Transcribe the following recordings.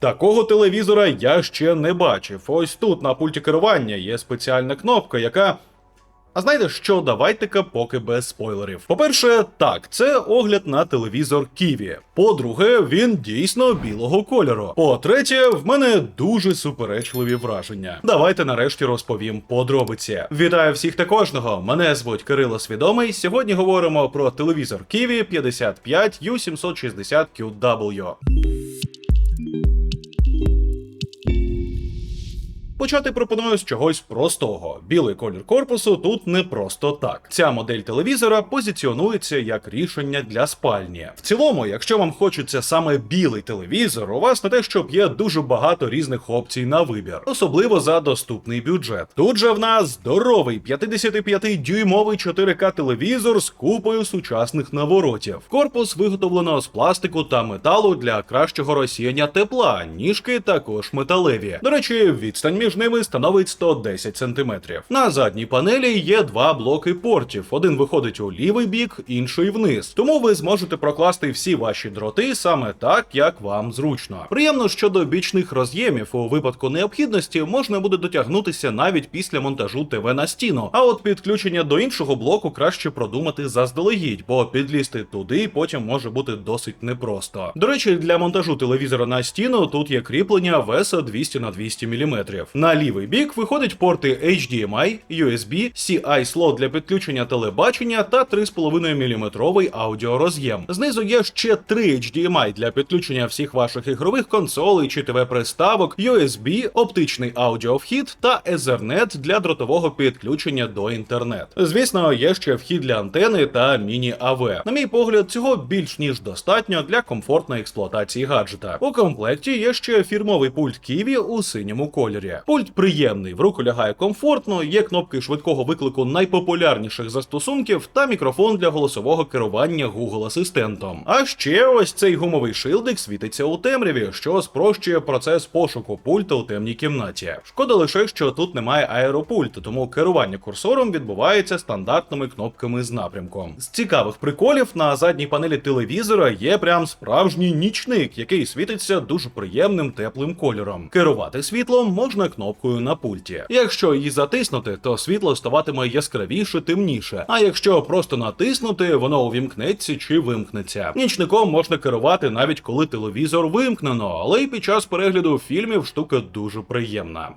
Такого телевізора я ще не бачив. Ось тут на пульті керування є спеціальна кнопка, яка. А знаєте що, давайте-ка поки без спойлерів. По-перше, так, це огляд на телевізор Ківі. По-друге, він дійсно білого кольору. По-третє, в мене дуже суперечливі враження. Давайте нарешті розповім подробиці. Вітаю всіх та кожного. Мене звуть Кирило Свідомий. Сьогодні говоримо про телевізор Ківі 55 U760 QW. Почати пропоную з чогось простого. Білий колір корпусу тут не просто так. Ця модель телевізора позиціонується як рішення для спальні. В цілому, якщо вам хочеться саме білий телевізор, у вас не те, щоб є дуже багато різних опцій на вибір, особливо за доступний бюджет. Тут же в нас здоровий 55-дюймовий 4К телевізор з купою сучасних наворотів. Корпус виготовлено з пластику та металу для кращого розсіяння тепла. Ніжки також металеві. До речі, відстань між ними становить 110 см. На задній панелі є два блоки портів. Один виходить у лівий бік, інший вниз. Тому ви зможете прокласти всі ваші дроти саме так, як вам зручно. Приємно, що до бічних роз'ємів у випадку необхідності можна буде дотягнутися навіть після монтажу ТВ на стіну. А от підключення до іншого блоку краще продумати заздалегідь, бо підлізти туди потім може бути досить непросто. До речі, для монтажу телевізора на стіну тут є кріплення веса 200 на 200 мм. На лівий бік виходять порти HDMI, USB, CI слот для підключення телебачення та 3,5 мм аудіороз'єм. Знизу є ще 3 HDMI для підключення всіх ваших ігрових консолей чи ТВ-приставок, USB, оптичний аудіовхід та Ethernet для дротового підключення до інтернет. Звісно, є ще вхід для антени та міні-АВ. На мій погляд, цього більш ніж достатньо для комфортної експлуатації гаджета. У комплекті є ще фірмовий пульт Kiwi у синьому кольорі. Пульт приємний, в руку лягає комфортно, є кнопки швидкого виклику найпопулярніших застосунків та мікрофон для голосового керування Google асистентом. А ще ось цей гумовий шилдик світиться у темряві, що спрощує процес пошуку пульта у темній кімнаті. Шкода лише, що тут немає аеропульту, тому керування курсором відбувається стандартними кнопками з напрямком. З цікавих приколів на задній панелі телевізора є прям справжній нічник, який світиться дуже приємним теплим кольором. Керувати світлом можна кнопкою на пульті. Якщо її затиснути, то світло ставатиме яскравіше, темніше. А якщо просто натиснути, воно увімкнеться чи вимкнеться. Нічником можна керувати навіть коли телевізор вимкнено, але й під час перегляду фільмів штука дуже приємна.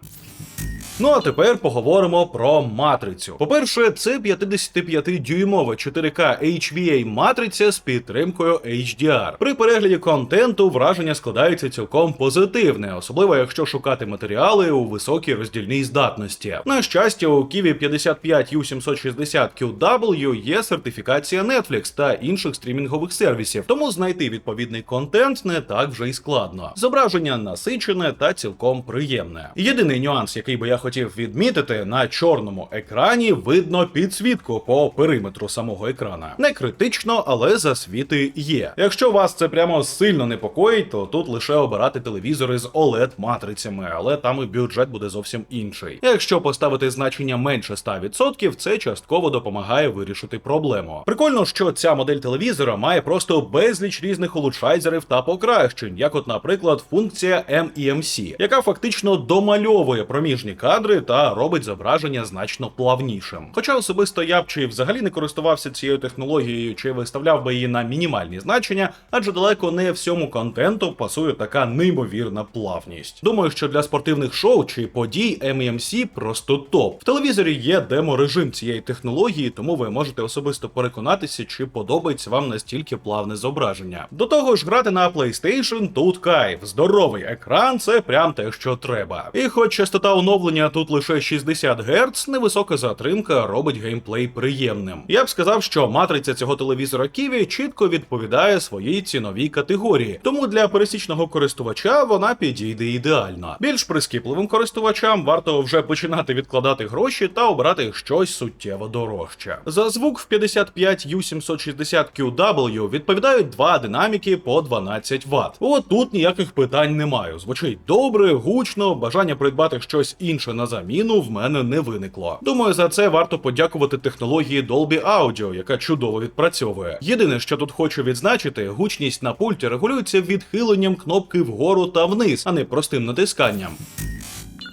Ну а тепер поговоримо про матрицю. По-перше, це 55-дюймова 4К HVA матриця з підтримкою HDR. При перегляді контенту враження складається цілком позитивне, особливо якщо шукати матеріали у високій роздільній здатності. На щастя, у Kiwi 55 U760 QW є сертифікація Netflix та інших стрімінгових сервісів, тому знайти відповідний контент не так вже й складно. Зображення насичене та цілком приємне. Єдиний нюанс, який би я хотів відмітити, на чорному екрані видно підсвітку по периметру самого екрана. Не критично, але засвіти є. Якщо вас це прямо сильно непокоїть, то тут лише обирати телевізори з oled матрицями, але там і бюджет буде зовсім інший. Якщо поставити значення менше 100%, це частково допомагає вирішити проблему. Прикольно, що ця модель телевізора має просто безліч різних улучшайзерів та покращень, як, от, наприклад, функція MEMC, яка фактично домальовує проміжні кадри та робить зображення значно плавнішим. Хоча особисто я б чи взагалі не користувався цією технологією, чи виставляв би її на мінімальні значення, адже далеко не всьому контенту пасує така неймовірна плавність. Думаю, що для спортивних шоу чи подій MEMC просто топ. В телевізорі є демо-режим цієї технології, тому ви можете особисто переконатися, чи подобається вам настільки плавне зображення. До того ж, грати на PlayStation тут кайф. Здоровий екран це прям те, що треба. І хоч частота оновлення тут лише 60 Гц, невисока затримка робить геймплей приємним. Я б сказав, що матриця цього телевізора Kiwi чітко відповідає своїй ціновій категорії, тому для пересічного користувача вона підійде ідеально. Більш прискіпливим користувачам варто вже починати відкладати гроші та обрати щось суттєво дорожче. За звук в 55 U760 QW відповідають два динаміки по 12 Вт. От тут ніяких питань немає. Звучить добре, гучно, бажання придбати щось інше на заміну, в мене не виникло. Думаю, за це варто подякувати технології Dolby Audio, яка чудово відпрацьовує. Єдине, що тут хочу відзначити, гучність на пульті регулюється відхиленням кнопки вгору та вниз, а не простим натисканням.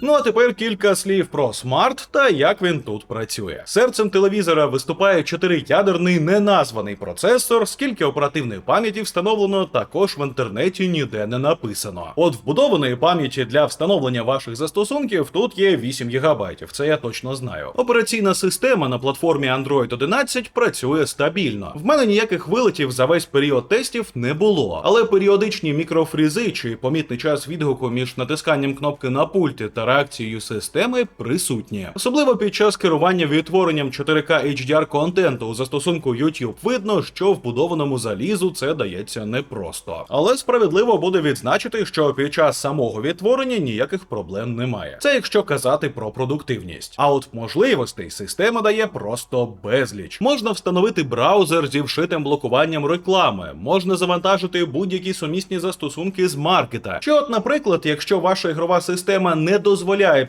Ну а тепер кілька слів про смарт та як він тут працює. Серцем телевізора виступає чотириядерний неназваний процесор, скільки оперативної пам'яті встановлено, також в інтернеті ніде не написано. От вбудованої пам'яті для встановлення ваших застосунків тут є 8 ГБ, це я точно знаю. Операційна система на платформі Android 11 працює стабільно. В мене ніяких вилетів за весь період тестів не було, але періодичні мікрофрізи чи помітний час відгуку між натисканням кнопки на пульті та реакцією системи присутні. Особливо під час керування відтворенням 4К HDR контенту у застосунку YouTube видно, що вбудованому залізу це дається непросто. Але справедливо буде відзначити, що під час самого відтворення ніяких проблем немає. Це якщо казати про продуктивність. А от можливостей система дає просто безліч. Можна встановити браузер зі вшитим блокуванням реклами, можна завантажити будь-які сумісні застосунки з маркета. Чи от, наприклад, якщо ваша ігрова система не дозволяє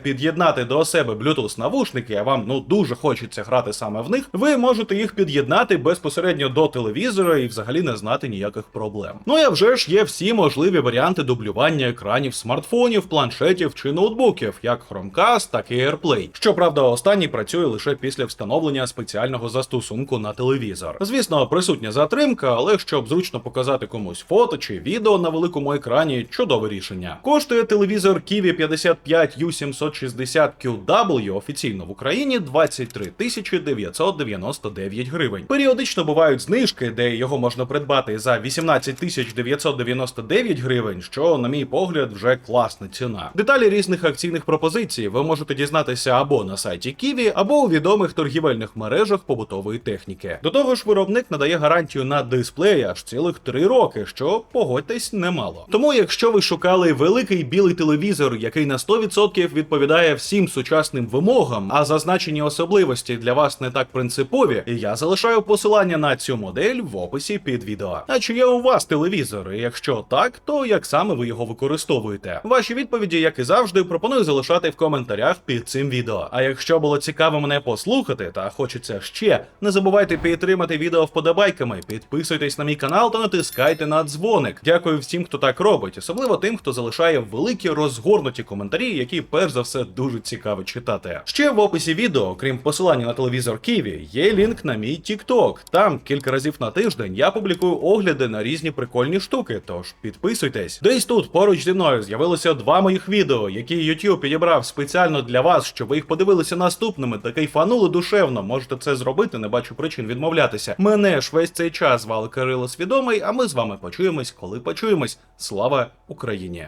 під'єднати до себе Bluetooth навушники, а вам ну дуже хочеться грати саме в них, ви можете їх під'єднати безпосередньо до телевізора і взагалі не знати ніяких проблем. Ну і вже ж є всі можливі варіанти дублювання екранів смартфонів, планшетів чи ноутбуків, як Chromecast, так і AirPlay. Щоправда, останній працює лише після встановлення спеціального застосунку на телевізор. Звісно, присутня затримка, але щоб зручно показати комусь фото чи відео на великому екрані, чудове рішення. Коштує телевізор Kiwi 55 U760 QW офіційно в Україні 23 тисячі 999 гривень. Періодично бувають знижки, де його можна придбати за 18 тисяч 999 гривень, що, на мій погляд, вже класна ціна. Деталі різних акційних пропозицій ви можете дізнатися або на сайті Kiwi, або у відомих торгівельних мережах побутової техніки. До того ж, виробник надає гарантію на дисплей аж цілих 3 роки, що погодьтесь немало. Тому, якщо ви шукали великий білий телевізор, який на 100% відповідає всім сучасним вимогам, а зазначені особливості для вас не так принципові, я залишаю посилання на цю модель в описі під відео. А чи є у вас телевізор? І Якщо так, то як саме ви його використовуєте? Ваші відповіді, як і завжди, пропоную залишати в коментарях під цим відео. А якщо було цікаво мене послухати та хочеться ще, не забувайте підтримати відео вподобайками, підписуйтесь на мій канал та натискайте на дзвоник. Дякую всім, хто так робить, особливо тим, хто залишає великі розгорнуті коментарі, які перш за все дуже цікаво читати. Ще в описі відео, крім посилання на телевізор Києві, є лінк на мій TikTok. Там кілька разів на тиждень я публікую огляди на різні прикольні штуки. Тож підписуйтесь. Десь тут поруч зі мною з'явилося два моїх відео, які YouTube підібрав спеціально для вас, щоб ви їх подивилися наступними та кайфанули душевно. Можете це зробити, не бачу причин відмовлятися. Мене ж весь цей час звали Кирило Свідомий, а ми з вами почуємось, коли почуємось. Слава Україні!